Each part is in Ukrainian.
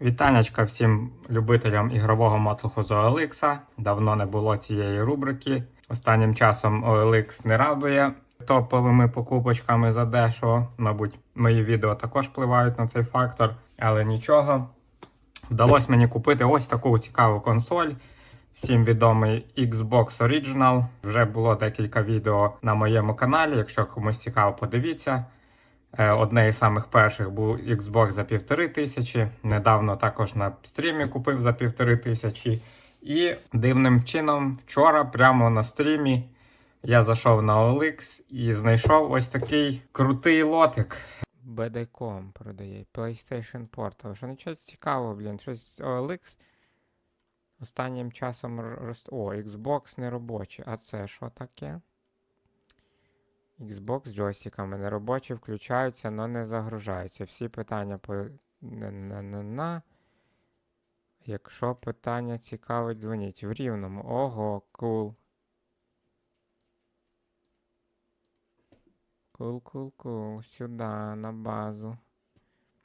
Вітанечка всім любителям ігрового мотлуху з OLX. Давно не було цієї рубрики. Останнім часом OLX не радує топовими покупочками за дешево. Мабуть, мої відео також впливають на цей фактор, але нічого. Вдалося мені купити ось таку цікаву консоль. Всім відомий Xbox Original. Вже було декілька відео на моєму каналі. Якщо комусь цікаво, подивіться. Е, Одне із самих перших був Xbox за півтори тисячі. Недавно також на стрімі купив за півтори тисячі. І дивним чином, вчора, прямо на стрімі, я зайшов на OLX і знайшов ось такий крутий лотик. BD.com продає PlayStation Portal. Що нічого цікавого, блін, щось OLX. Останнім часом роз... О, Xbox неробочий. А це що таке? Xbox з джойстиками неробочі включаються, але не загружаються. Всі питання по на-на-на-на. Якщо питання цікавить, дзвоніть в рівному. Ого, кул. Кул, кул, кул. Сюди, на базу.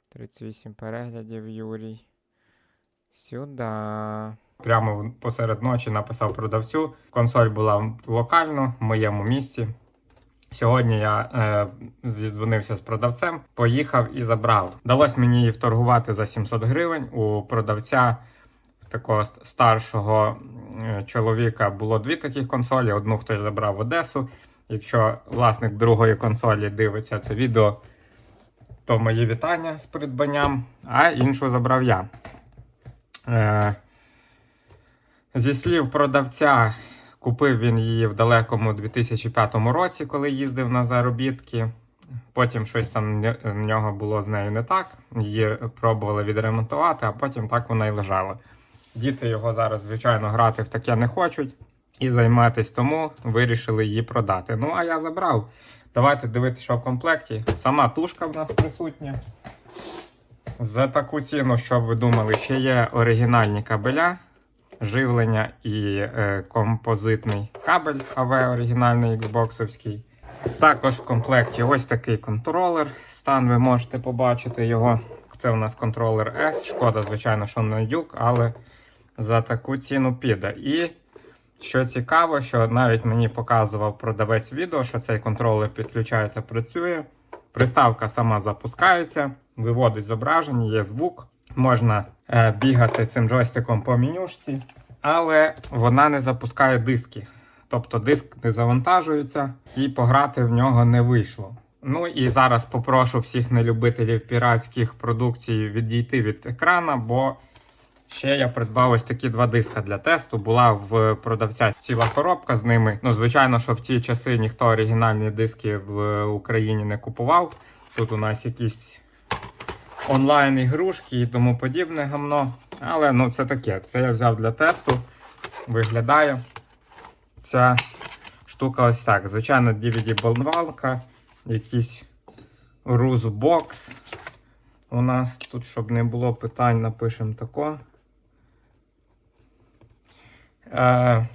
38 переглядів, Юрій. Сюди. Прямо посеред ночі написав продавцю. Консоль була локально в моєму місті. Сьогодні я е, зідзвонився з продавцем, поїхав і забрав. Вдалося мені її вторгувати за 700 гривень. У продавця такого старшого е, чоловіка було дві таких консолі. Одну хтось забрав в Одесу. Якщо власник другої консолі дивиться це відео, то мої вітання з придбанням, а іншу забрав я. Е, зі слів продавця, Купив він її в далекому 2005 році, коли їздив на заробітки. Потім щось там в нього було з нею не так. Її пробували відремонтувати, а потім так вона й лежала. Діти його зараз, звичайно, грати в таке не хочуть і займатись тому вирішили її продати. Ну, а я забрав. Давайте дивитися, що в комплекті. Сама тушка в нас присутня. За таку ціну, щоб ви думали, ще є оригінальні кабеля живлення і е, композитний кабель АВ оригінальний Xboxовський. Також в комплекті ось такий контролер. Стан ви можете побачити його. Це у нас контролер S. Шкода, звичайно, що не дюк, але за таку ціну піде. І що цікаво, що навіть мені показував продавець відео, що цей контролер підключається, працює. Приставка сама запускається, виводить зображення, є звук. Можна е, бігати цим джойстиком по менюшці, але вона не запускає диски. Тобто диск не завантажується і пограти в нього не вийшло. Ну і зараз попрошу всіх нелюбителів піратських продукцій відійти від екрана, бо ще я придбав ось такі два диска для тесту. Була в продавця ціла коробка з ними. Ну, звичайно, що в ті часи ніхто оригінальні диски в Україні не купував. Тут у нас якісь онлайн ігрушки і тому подібне гамно. Але ну це таке. Це я взяв для тесту. Виглядає ця штука ось так. Звичайно, DVD-болвалка, якийсь рузбокс. У нас тут, щоб не було питань, напишемо тако. Е,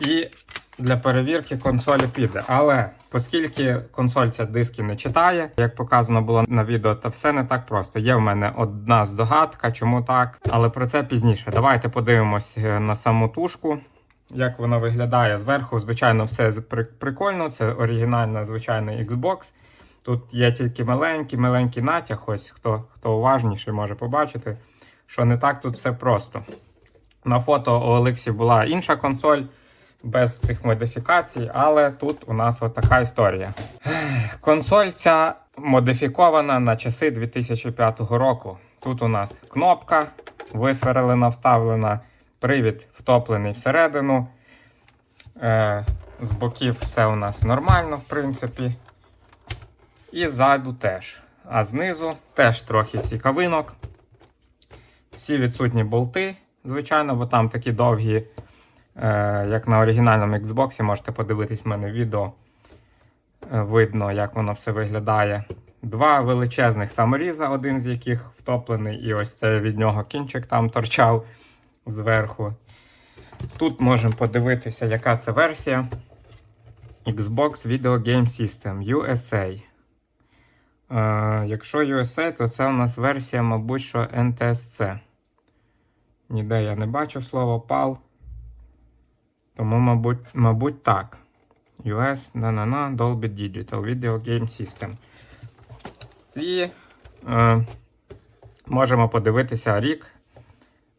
і для перевірки консолі піде. Але оскільки консоль ця диски не читає, як показано було на відео, то все не так просто. Є в мене одна здогадка, чому так, але про це пізніше. Давайте подивимось е, на саму тушку. Як вона виглядає зверху, звичайно, все прикольно. Це оригінальна, звичайний Xbox. Тут є тільки маленький, маленький натяг. Ось хто, хто уважніший може побачити, що не так тут все просто. На фото у Олексі була інша консоль без цих модифікацій, але тут у нас от така історія. Консоль ця модифікована на часи 2005 року. Тут у нас кнопка висверлена, вставлена, привід втоплений всередину. Е, з боків все у нас нормально, в принципі. І ззаду теж. А знизу теж трохи цікавинок. Всі відсутні болти, звичайно, бо там такі довгі, як на оригінальному Xbox, можете подивитись в мене відео. Е, видно, як воно все виглядає. Два величезних саморіза, один з яких втоплений, і ось це від нього кінчик там торчав зверху. Тут можемо подивитися, яка це версія. Xbox Video Game System USA. Е, якщо USA, то це у нас версія, мабуть, що NTSC. Ніде я не бачу слово PAL. Тому, мабуть, мабуть, так. US на-на-на Dolby Digital Video Game System. І е, можемо подивитися рік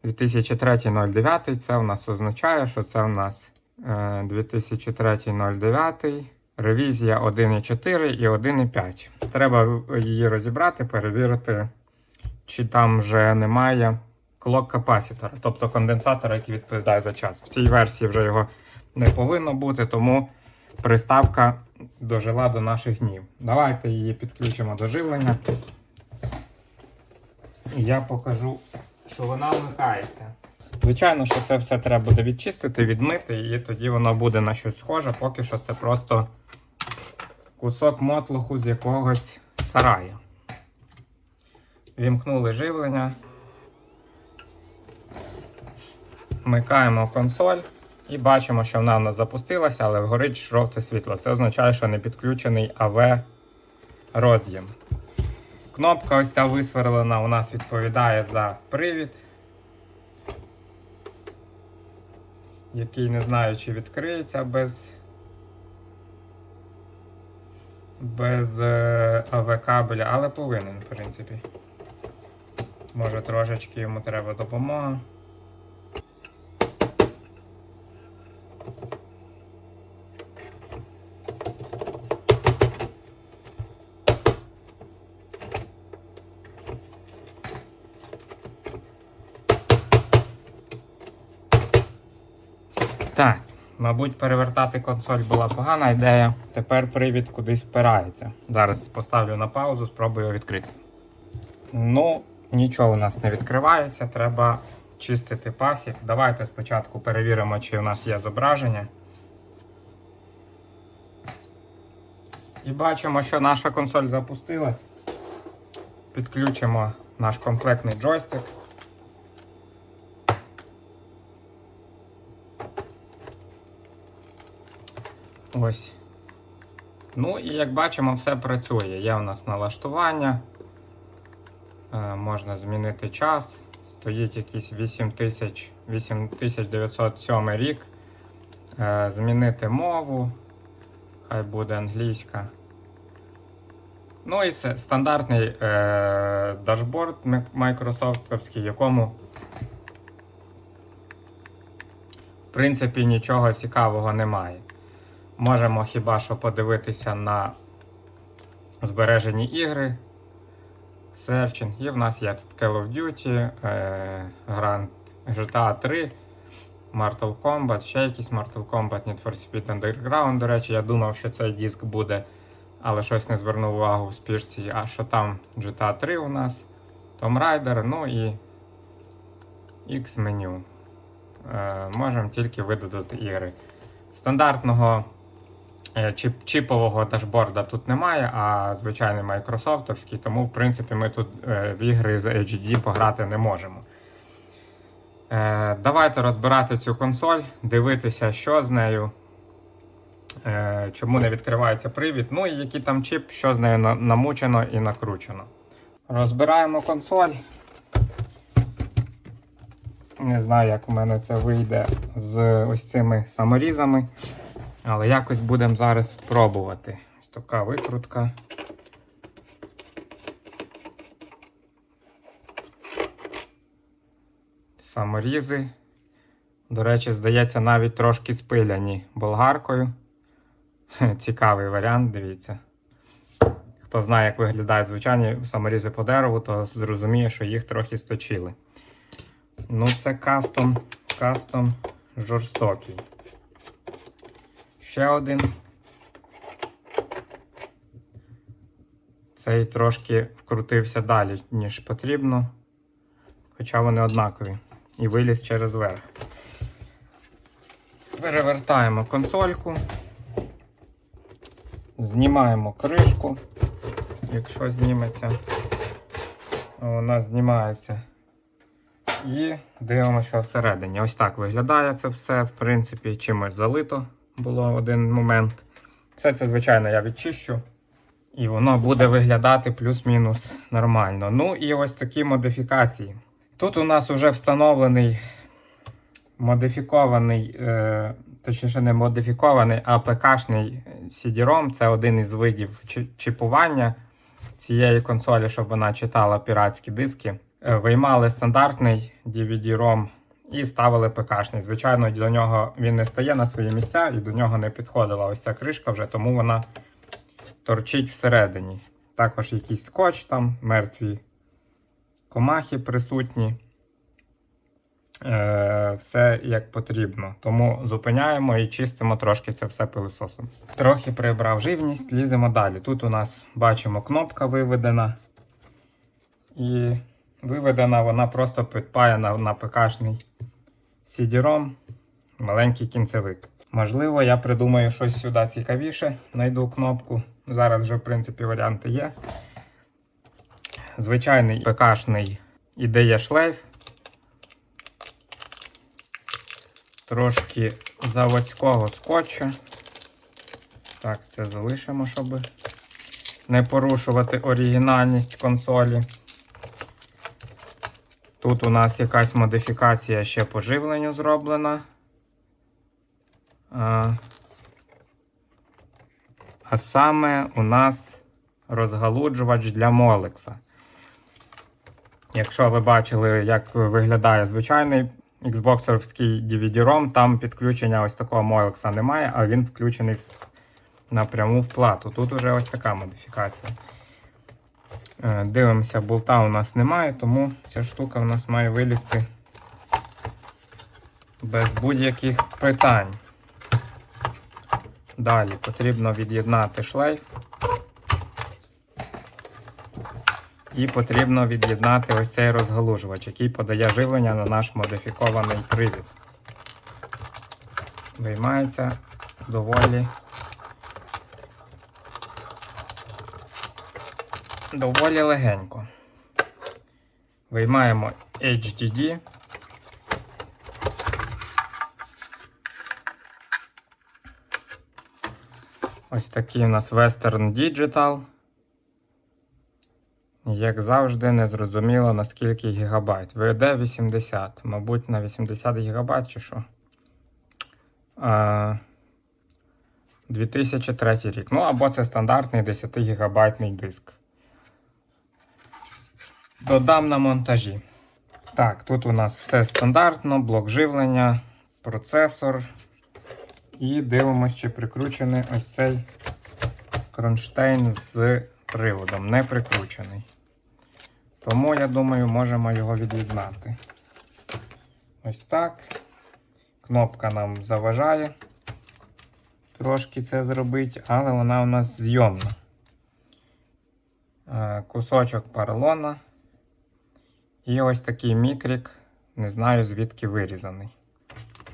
2003-09. Це у нас означає, що це у нас е, 2003-09. Ревізія 1.4 і 1.5. Треба її розібрати, перевірити, чи там вже немає клок капасітора, тобто конденсатора, який відповідає за час. В цій версії вже його не повинно бути, тому приставка дожила до наших днів. Давайте її підключимо до живлення. І я покажу, що вона вмикається. Звичайно, що це все треба буде відчистити, відмити, і тоді воно буде на щось схоже. Поки що це просто кусок мотлоху з якогось сарая. Вімкнули живлення. Вмикаємо консоль і бачимо, що вона в нас запустилася, але горить жовте світло. Це означає, що не підключений АВ роз'єм. Кнопка ось ця висверлена у нас відповідає за привід, який не знаю, чи відкриється без, без е, АВ кабеля, але повинен, в принципі. Може трошечки йому треба допомога. Так, мабуть, перевертати консоль була погана ідея. Тепер привід кудись впирається. Зараз поставлю на паузу, спробую відкрити. Ну, нічого у нас не відкривається, треба чистити пасік. Давайте спочатку перевіримо, чи у нас є зображення. І бачимо, що наша консоль запустилась. Підключимо наш комплектний джойстик. Ось. Ну і як бачимо, все працює. Є у нас налаштування. Е, можна змінити час. Стоїть якийсь 8000, 8907 рік. Е, змінити мову. Хай буде англійська. Ну і це стандартний е, дашборд майкрософтовський, якому в принципі нічого цікавого немає. Можемо хіба що подивитися на збережені ігри. Searching. І в нас є тут Call of Duty, е, Grand GTA 3, Mortal Kombat, ще якийсь Mortal Kombat, Need for Speed Underground. До речі, я думав, що цей диск буде, але щось не звернув увагу в спішці. А що там GTA 3 у нас, Tomb Raider, ну і X-меню. Можемо тільки видадути ігри. Стандартного чіп, чіпового дашборда тут немає, а звичайний майкрософтовський, тому в принципі ми тут е, в ігри з HD пограти не можемо. Е, давайте розбирати цю консоль, дивитися, що з нею, е, чому не відкривається привід, ну і який там чіп, що з нею намучено і накручено. Розбираємо консоль. Не знаю, як у мене це вийде з ось цими саморізами. Але якось будемо зараз пробувати. Ось така викрутка. Саморізи. До речі, здається, навіть трошки спиляні болгаркою. Цікавий варіант, дивіться. Хто знає, як виглядають звичайні саморізи по дереву, то зрозуміє, що їх трохи сточили. Ну, це кастом, кастом жорстокий. Ще один. Цей трошки вкрутився далі, ніж потрібно. Хоча вони однакові. І виліз через верх. Перевертаємо консольку. Знімаємо кришку, якщо зніметься. Вона знімається. І дивимося, що всередині. Ось так виглядає це все. В принципі, чимось залито було один момент. Все це, звичайно, я відчищу І воно буде виглядати плюс-мінус нормально. Ну і ось такі модифікації. Тут у нас вже встановлений модифікований, е, точніше не модифікований, а ПКшний CD-ROM. Це один із видів чіпування цієї консолі, щоб вона читала піратські диски. Е, Виймали стандартний DVD-ROM і ставили ПКшний. Звичайно, до нього він не стає на свої місця і до нього не підходила ось ця кришка вже, тому вона торчить всередині. Також якийсь скотч там, мертві комахи присутні. Е, все як потрібно. Тому зупиняємо і чистимо трошки це все пилисосом. Трохи прибрав живність, ліземо далі. Тут у нас бачимо кнопка виведена. І виведена вона просто підпаяна на ПКшний CD-ROM, маленький кінцевик. Можливо, я придумаю щось сюди цікавіше, знайду кнопку. Зараз вже, в принципі, варіанти є. Звичайний ПКшний ідея шлейф. Трошки заводського скотча. Так, це залишимо, щоб не порушувати оригінальність консолі. Тут у нас якась модифікація ще по живленню зроблена. А, а саме у нас розгалуджувач для Молекса. Якщо ви бачили, як виглядає звичайний Xboxовський DVD-ROM, там підключення ось такого Молекса немає, а він включений напряму в плату. Тут уже ось така модифікація. Е, Дивимося, болта у нас немає, тому ця штука у нас має вилізти без будь-яких питань. Далі потрібно від'єднати шлейф. І потрібно від'єднати ось цей розгалужувач, який подає живлення на наш модифікований привід. Виймається доволі доволі легенько. Виймаємо HDD. Ось такий у нас Western Digital. Як завжди, не зрозуміло наскільки гігабайт. VD 80, мабуть, на 80 гігабайт чи що. А, 2003 рік. Ну, або це стандартний 10 гігабайтний диск. Додам на монтажі. Так, тут у нас все стандартно, блок живлення, процесор. І дивимося, чи прикручений ось цей кронштейн з приводом. Не прикручений. Тому, я думаю, можемо його від'єднати. Ось так. Кнопка нам заважає трошки це зробити, але вона у нас зйомна. Е, Кусочок поролона. І ось такий мікрік, не знаю звідки вирізаний.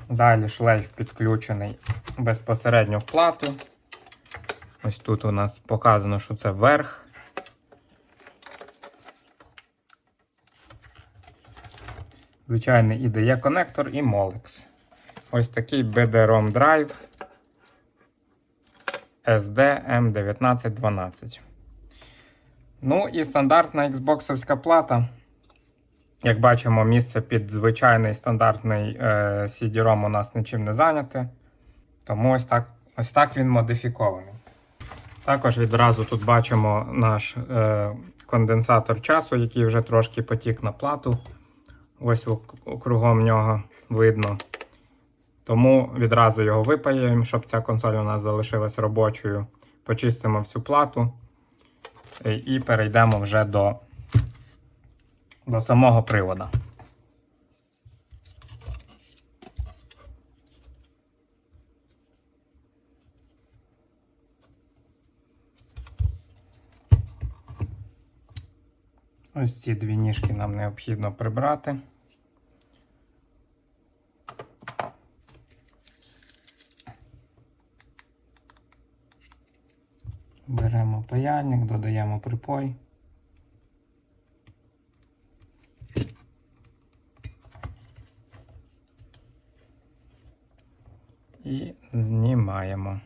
Далі шлейф підключений безпосередньо в плату. Ось тут у нас показано, що це верх. Звичайний IDE конектор і Molex. Ось такий BD-ROM Drive SD M1912. Ну і стандартна Xboxовська плата. Як бачимо, місце під звичайний стандартний е, CD-ROM у нас нічим не зайняте. Тому ось так, ось так він модифікований. Також відразу тут бачимо наш е, конденсатор часу, який вже трошки потік на плату. Ось кругом нього видно. Тому відразу його випаємо, щоб ця консоль у нас залишилась робочою. Почистимо всю плату е, і перейдемо вже до, до самого привода. Ось ці дві ніжки нам необхідно прибрати. Беремо паяльник, додаємо припой. І знімаємо.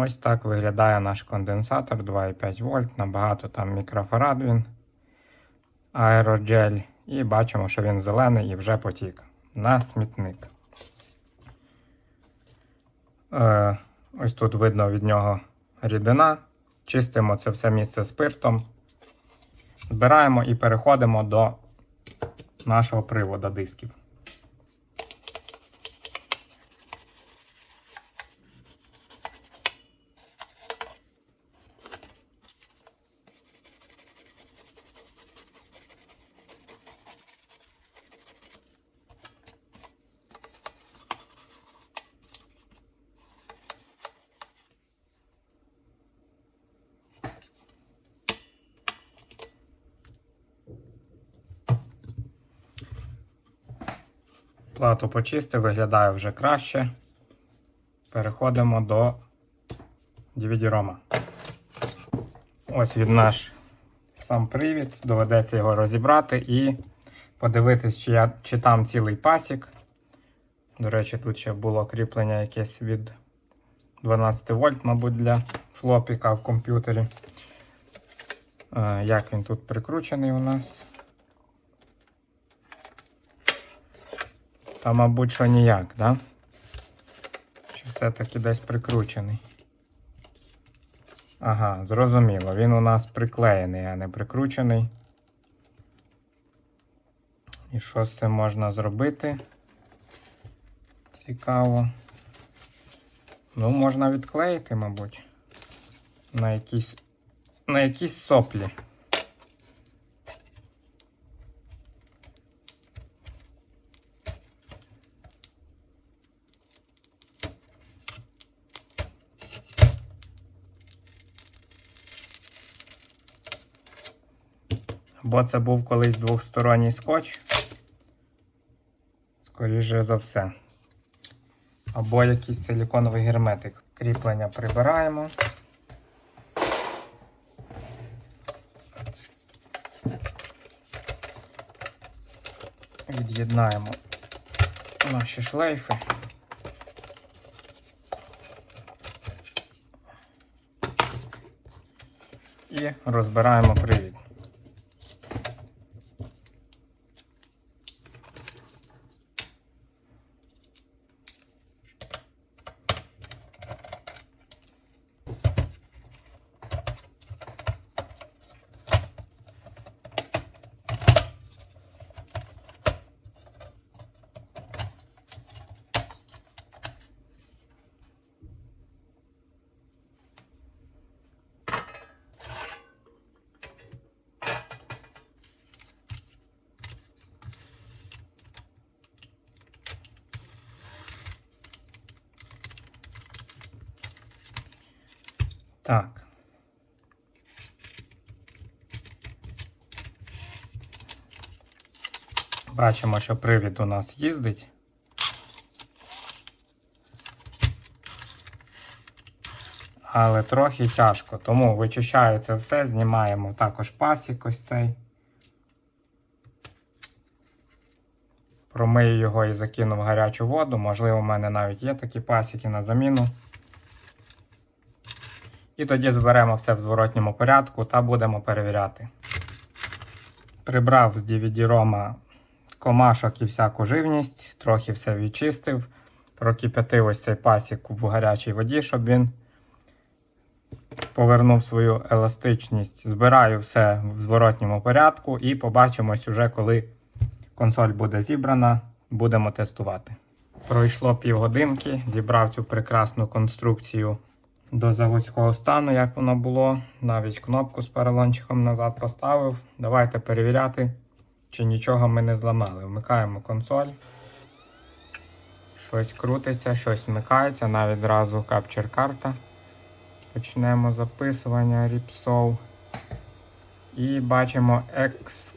Ось так виглядає наш конденсатор 2,5 вольт. Набагато там мікрофарад він аероджель. І бачимо, що він зелений і вже потік на смітник. Е, ось тут видно від нього рідина. Чистимо це все місце спиртом. Збираємо і переходимо до нашого привода дисків. Плату почистив, виглядає вже краще. Переходимо до DVD-ROM. Ось він наш сам привід. Доведеться його розібрати і подивитись, чи, я, чи там цілий пасік. До речі, тут ще було кріплення якесь від 12 вольт, мабуть, для флопіка в комп'ютері. Е, Як він тут прикручений у нас? Та, мабуть, що ніяк, да? Чи все-таки десь прикручений? Ага, зрозуміло. Він у нас приклеєний, а не прикручений. І що з цим можна зробити? Цікаво. Ну, можна відклеїти, мабуть. На якісь, на якісь соплі. Бо це був колись двохсторонній скотч. Скоріше за все. Або якийсь силіконовий герметик. Кріплення прибираємо. Від'єднаємо наші шлейфи. І розбираємо привід. Так. Бачимо, що привід у нас їздить. Але трохи тяжко, тому вичищаю це все, знімаємо також пасік ось цей. Промию його і закину в гарячу воду. Можливо, у мене навіть є такі пасіки на заміну. І тоді зберемо все в зворотньому порядку та будемо перевіряти. Прибрав з DVD-рома комашок і всяку живність, трохи все відчистив, прокип'ятив ось цей пасік в гарячій воді, щоб він повернув свою еластичність. Збираю все в зворотньому порядку і побачимось уже, коли консоль буде зібрана, будемо тестувати. Пройшло півгодинки, зібрав цю прекрасну конструкцію до заводського стану, як воно було. Навіть кнопку з поролончиком назад поставив. Давайте перевіряти, чи нічого ми не зламали. Вмикаємо консоль. Щось крутиться, щось вмикається, навіть зразу капчер карта. Почнемо записування Ripsow. І бачимо X,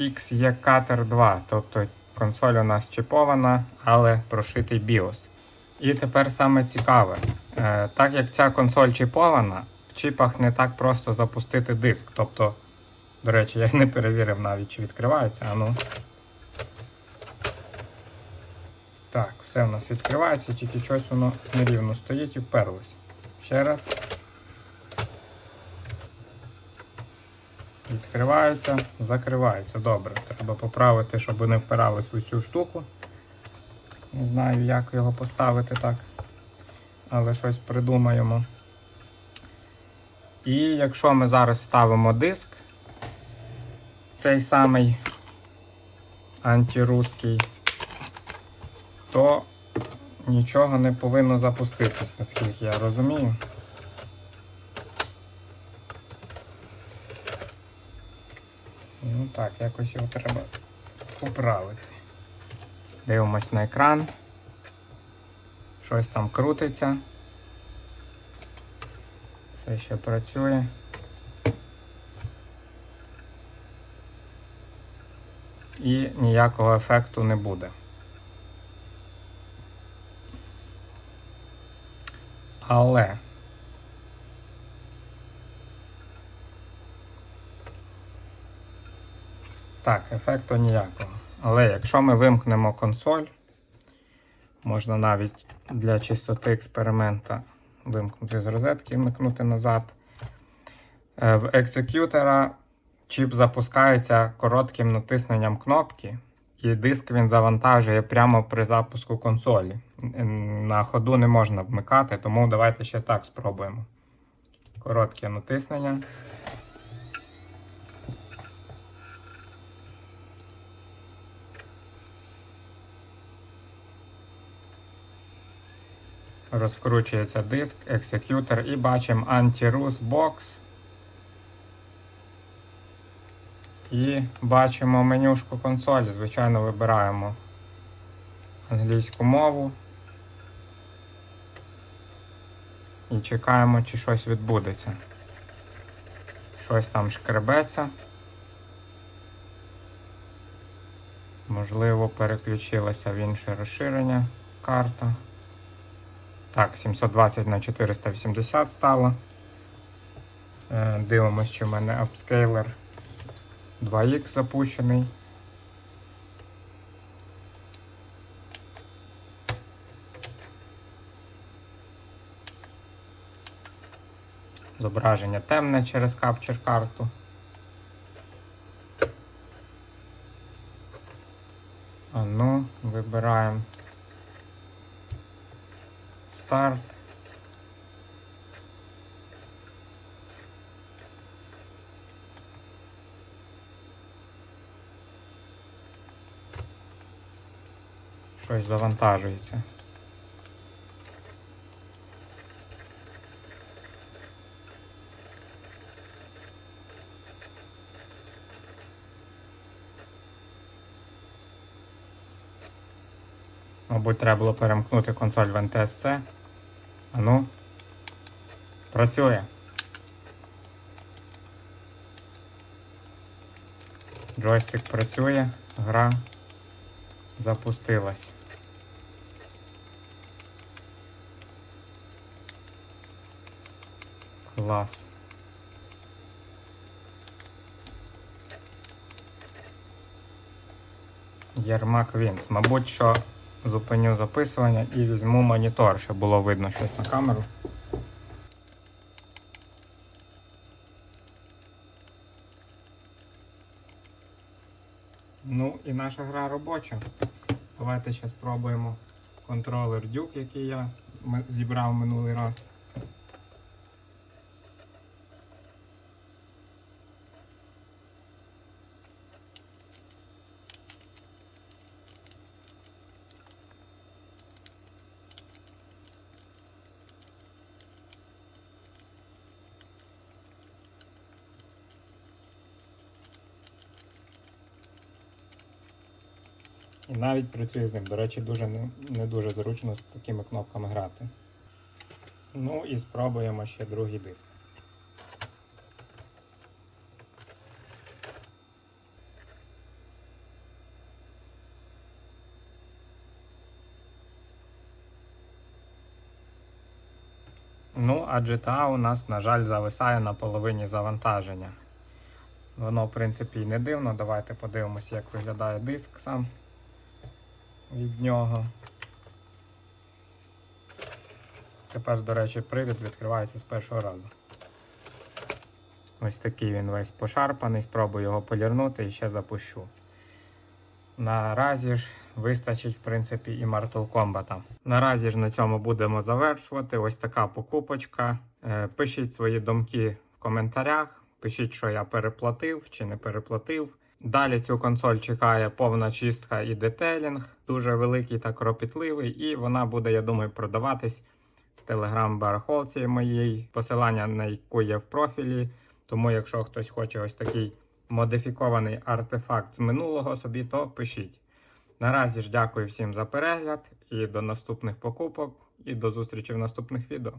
XE Cutter 2. Тобто консоль у нас чіпована, але прошитий BIOS. І тепер саме цікаве. Е, так як ця консоль чіпована, в чіпах не так просто запустити диск. Тобто, до речі, я не перевірив навіть, чи відкривається. А ну. Так, все у нас відкривається, тільки щось воно нерівно стоїть і вперлось. Ще раз. Відкриваються, закриваються. Добре. Треба поправити, щоб вони впирались в усю штуку. Не знаю, як його поставити так. Але щось придумаємо. І якщо ми зараз вставимо диск, цей самий антируський, то нічого не повинно запуститись, наскільки я розумію. Ну так, якось його треба поправити. Дивимось на екран. Щось там крутиться. Все ще працює. І ніякого ефекту не буде. Але так, ефекту ніякого. Але якщо ми вимкнемо консоль, можна навіть для чистоти експеримента вимкнути з розетки і вмикнути назад. Е, В екзекютора чіп запускається коротким натисненням кнопки, і диск він завантажує прямо при запуску консолі. На ходу не можна вмикати, тому давайте ще так спробуємо. Коротке натиснення. Розкручується диск, екзекютор і бачимо Anti-Rus. І бачимо менюшку консолі. Звичайно, вибираємо англійську мову. І чекаємо, чи щось відбудеться. Щось там шкребеться. Можливо, переключилася в інше розширення карта. Так, 720 на 480 стало. Е, Дивимось, що в мене апскейлер 2X запущений. Зображення темне через капчер карту. А ну, вибираємо старт. Щось завантажується. Мабуть, треба було перемкнути консоль в NTSC. А ну. Працює. Джойстик працює, гра запустилась. Клас. Єрмак Вінс. Мабуть, що зупиню записування і візьму монітор, щоб було видно щось на камеру. Ну і наша гра робоча. Давайте ще спробуємо контролер Duke, який я зібрав минулий раз. І навіть працює з. До речі, дуже не, не дуже зручно з такими кнопками грати. Ну і спробуємо ще другий диск. Ну, а GTA у нас, на жаль, зависає на половині завантаження. Воно, в принципі, і не дивно. Давайте подивимося, як виглядає диск сам від нього. Тепер, до речі, привід відкривається з першого разу. Ось такий він весь пошарпаний. Спробую його полірнути і ще запущу. Наразі ж вистачить, в принципі, і Mortal Kombat. Наразі ж на цьому будемо завершувати. Ось така покупочка. Е, Пишіть свої думки в коментарях. Пишіть, що я переплатив чи не переплатив. Далі цю консоль чекає повна чистка і детелінг, дуже великий та кропітливий, і вона буде, я думаю, продаватись в телеграм-барахолці моїй, посилання на яку є в профілі. Тому, якщо хтось хоче ось такий модифікований артефакт з минулого собі, то пишіть. Наразі ж дякую всім за перегляд і до наступних покупок, і до зустрічі в наступних відео.